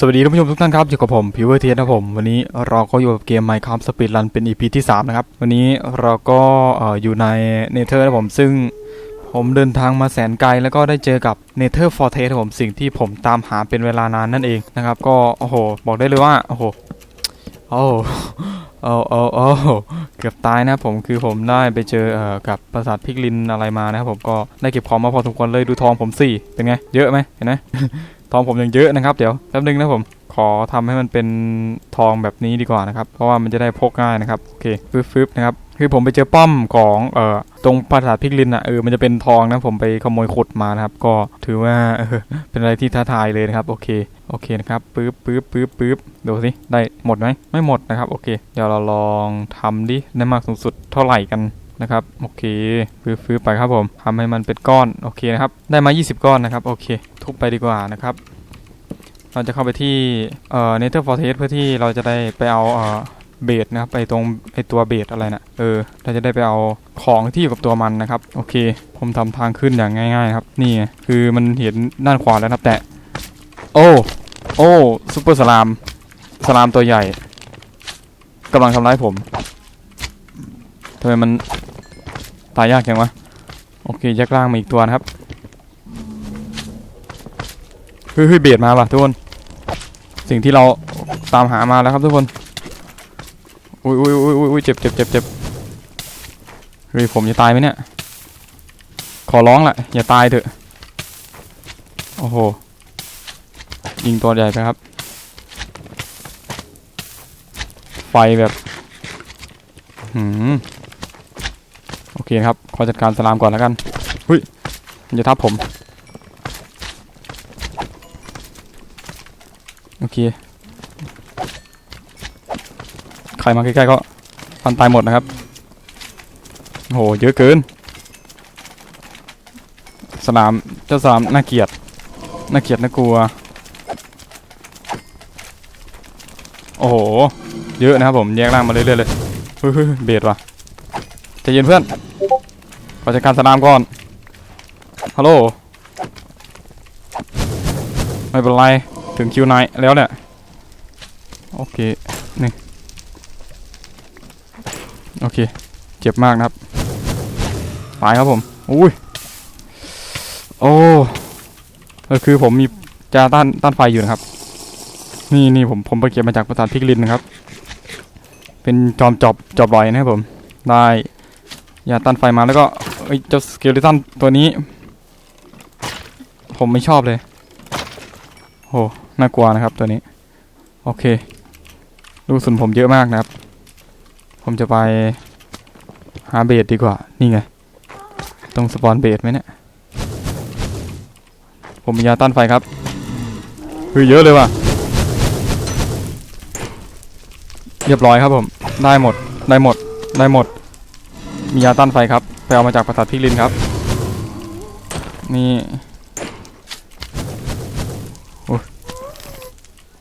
สวัสดีท่านผู้ชมทุกท่านครับ อยู่กับผมพิวเวอร์เทียนะผม วันนี้เราก็อยู่กับเกม Minecraft Speed Run เป็น EP ที่ 3 นะครับ วันนี้เราก็ออยู่ในเนเธอร์นะผม ซึ่งผมเดินทางมาแสนไกล แล้วก็ได้เจอกับเนเธอร์ฟอร์เทสผมสิ่งที่ผมตามหาเป็นเวลานานนั่นเองนะครับ ก็ โอ้โห บอกได้เลยว่า โอ้โหโอ้โอ้โอ้โอ้เกือบตายนะผมคือผมได้ไปเจอเอ่อกับปราสาทพิกลินอะไรมานะครับผมก็ได้เก็บของมาพอสมควรเลยดูทองผมสิเป็นไง เยอะไหมเห็นไหม ทองผมยังเยอะนะครับเดี๋ยวแป๊บนึงนะผมขอทำให้มันเป็นทองแบบนี้ดีกว่านะครับ เพราะว่ามันจะได้พกง่ายนะครับโอเคฟึบฟึบนะครับคือผมไปเจอป้อมของเอ่อตรงปราสาทพิกลินอะเออมันจะเป็นทองนะผมไปขโมยขุดมานะครับ ก็ถือว่าเออเป็นอะไรที่ท้าทายเลยนะครับโอเคโอเคนะครับปึ๊บปึ๊บปึ๊บปึ๊บดูสิได้หมดไหมไม่หมดนะครับโอเค เดี๋ยวเราลองทำดิได้มากสูงสุดเท่าไหร่กัน นะครับโอเคฟื้นไปครับผมทำให้มันเป็นก้อนโอเคนะครับได้มา 20 ก้อนนะครับโอเค ทุบไปดีกว่านะครับ เราจะเข้าไปที่เอ่อเนเธอร์ฟอร์เทสเพื่อที่เราจะได้ไปเอาเอ่อเบสนะครับไปตรงไอตัวเบสอะไรนะเออเราจะได้ไปเอาของที่อยู่กับตัวมันนะครับ โอเค ผมทำทางขึ้นอย่างง่ายๆครับ นี่คือมันเห็นด้านขวาแล้วนะครับแต่ โอ้ โอ้ซูเปอร์สลามสลามตัวใหญ่กำลังทำร้ายผมทำไมมัน ตายยากจังวะ โอเคแยกล่างมาอีกตัวนะครับเฮ้ยเฮ้ยเบียดมาว่ะทุกคน สิ่งที่เราตามหามาแล้วครับทุกคนอุ้ยอุ้ยอุ้ยอุ้ยอุ้ยเจ็บเจ็บเจ็บเจ็บเฮ้ยผมจะตายไหมเนี่ย ขอร้องละอย่าตายเถอะ โอ้โห ยิงตัวใหญ่ไปครับ ไฟแบบ หืม เคครับ ขอจัดการสลามก่อนแล้วกันเฮ้ยมันจะทับผม โอเค ใครมาใกล้ๆก็ฟันตายหมดนะครับโอ้โหเยอะเกินสนาม เจ้าสนามน่าเกลียด น่าเกลียดน่ากลัว โอ้โห เยอะนะครับผม แยกร่างมาเรื่อยๆเลยเฮ้ยๆเบียดว่ะใจเย็นเพื่อนข อจัดการสนามก่อน ฮัลโหล ไม่เป็นไร ถึงคิวนายแล้วเนี่ย โอเค นี่ โอเค เจ็บมากนะครับ ตายครับผม อุ้ย โอ้เออคือผมมีจาต้านต้านไฟอยู่นะครับ นี่นี่ผมผมไปเก็บมาจากประสาทพิกลินนะครับ เป็นจอมจอบจอบลอยนะครับผม ได้ยาต้านไฟมาแล้วก็ เอ้ยเจ้าสเกลิตันตัวนี้ ผมไม่ชอบเลยโอ้น่ากลัวนะครับตัวนี้ โอเค ลูกสุนผมเยอะมากนะครับ ผมจะไปหาเบสดีกว่า นี่ไง ตรงสปอนเบสไหมเนี่ย ผมมียาต้านไฟครับคือเยอะเลยว่ะ เรียบร้อยครับผม ได้หมด ได้หมด ได้หมด มียาต้านไฟครับ ไปเอามาจากปราสาทพิกลินครับ นี่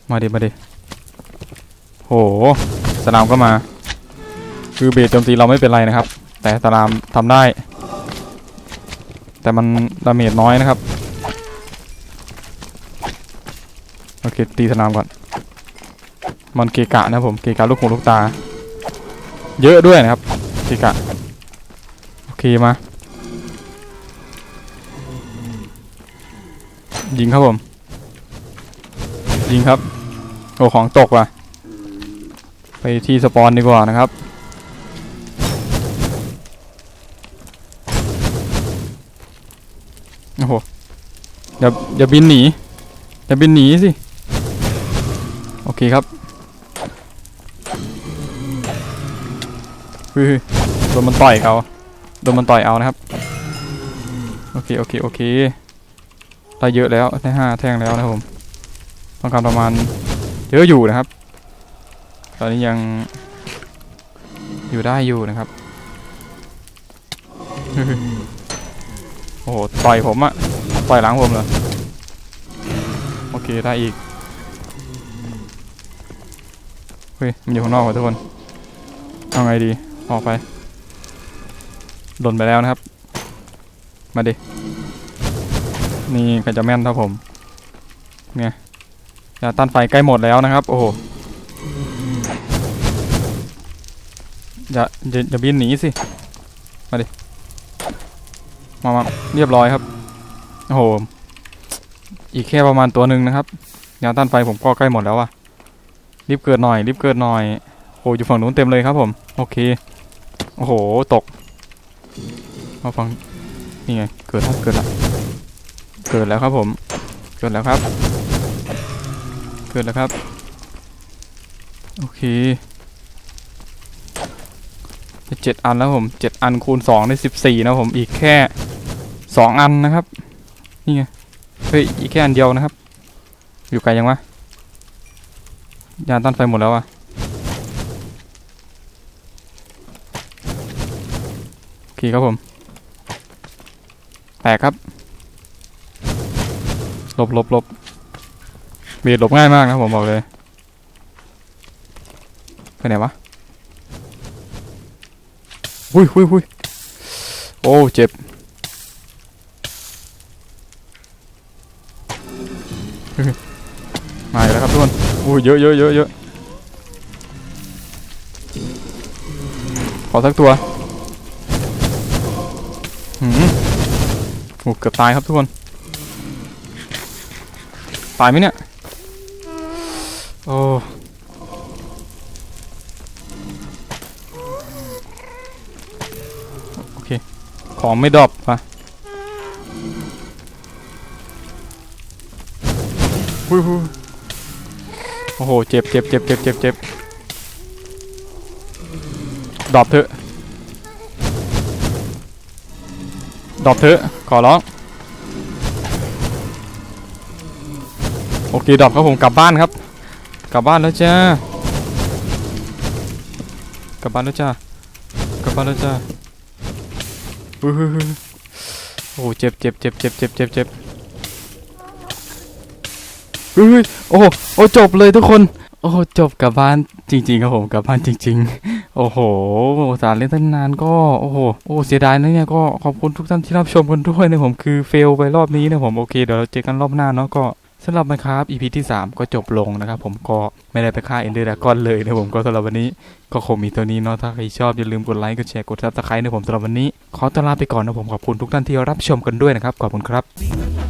มาดิมาดิโหสนามก็มา คือเบสโจมตีเราไม่เป็นไรนะครับ แต่สนามทำได้ แต่มันดาเมจน้อยนะครับโอเคตีสนามก่อน มันเกกะนะผมเกกะลูกหูลูกตา เยอะด้วยนะครับเกกะ คมา ยิงครับผม ยิงครับ โอ้ของตกว่ะ ไปที่สปอนดีกว่านะครับ โอ้โห อย่าอย่าบินหนี อย่าบินหนีสิ โอเคครับเฮ้ยโดนมันต่อยเขา ดนมันต่อยเอานะครับ โอเค โอเค โอเคได้เยอะแล้วได้ห้าแท่งแล้วนะผมต้องการประมาณเยอะอยู่นะครับ ตอนนี้ยังอยู่ได้อยู่นะครับโอ้โหต่อยผมอะต่อยหลังผมเหรอโอเคได้อีกเฮ้ยมันอยู่ข้างนอกว่ะทุกคนเอาไงดีออกไป หล่นไปแล้วนะครับ มาดิ นี่ใครจะแม่นเท่าผมไงยาต้านไฟใกล้หมดแล้วนะครับ โอ้โหอย่าอย่าอย่าบินหนีสิ มาดิ มามาเรียบร้อยครับ โอ้โห อีกแค่ประมาณตัวหนึ่งนะครับ ยาต้านไฟผมก็ใกล้หมดแล้วอะรีบเกิดหน่อย รีบเกิดหน่อย โอ้อยู่ฝั่งนู้นเต็มเลยครับผม โอเค โอ้โห ตก มาฟังนี่ไง เกิดแล้วเกิดแล้วเกิดแล้วครับผม เกิดแล้วครับ เกิดแล้วครับ โอเคเจ็ดอันแล้วผมเจ็ดอันคูณสองได้สิบสี่นะผมอีกแค่สองอันนะครับ นี่ไง เฮ้ย อีกแค่อันเดียวนะครับ อยู่ไกลยังวะยานต้านไฟหมดแล้วอะโอ เคครับผม แตกครับ หลบหลบหลบเบียดหลบง่ายมากนะผมบอกเลยไปไหนวะหุยหุยหุยโอ้ เจ็บมาแล้วครับทุกคนโอ้ยเยอะเยอะเยอะเยอะขอสักตัว หืมโอ้เกือบตายครับทุกคน ตายไหมเนี่ย โอ้โอเค ของไม่ดรอปอะหุยหุยโอ้โห เจ็บเจ็บเจ็บเจ็บเจ็บเจ็บดรอปเถอะ ดรอปเถอะขอร้องโอเคดรอปครับผมกลับบ้านครับ กลับบ้านแล้วจ้ากลับบ้านแล้วจ้ากลับบ้านแล้วจ้าโอ้โหเจ็บเจ็บเจ็บเจ็บเจ็บเจ็บเจ็บอุ้ยโอ้โหโอ้จบเลยทุกคน โอ้จบกลับบ้านจริง ๆ ครับผมกลับบ้านจริง ๆ โอ้โหสารเล่นตั้งนานก็โอ้โหโอ้เสียดายนะเนี่ยก็ขอบคุณทุกท่านที่รับชมกันด้วยนะผมคือเฟลไปรอบนี้นะผมโอเคเดี๋ยวเราเจอกันรอบหน้าเนาะก็สำหรับนะครับ EP ที่ 3 ก็จบลงนะครับผมก็ไม่ได้ไปฆ่า Ender Dragon เลยนะผมก็สำหรับวันนี้ก็คงมีตัวนี้เนาะถ้าใครชอบอย่าลืมกดไลค์กดแชร์กด Subscribe นะผมสำหรับวันนี้ ขอตัวลาไปก่อนนะผมขอบคุณทุกท่านที่รับชมกันด้วยนะครับขอบคุณครับ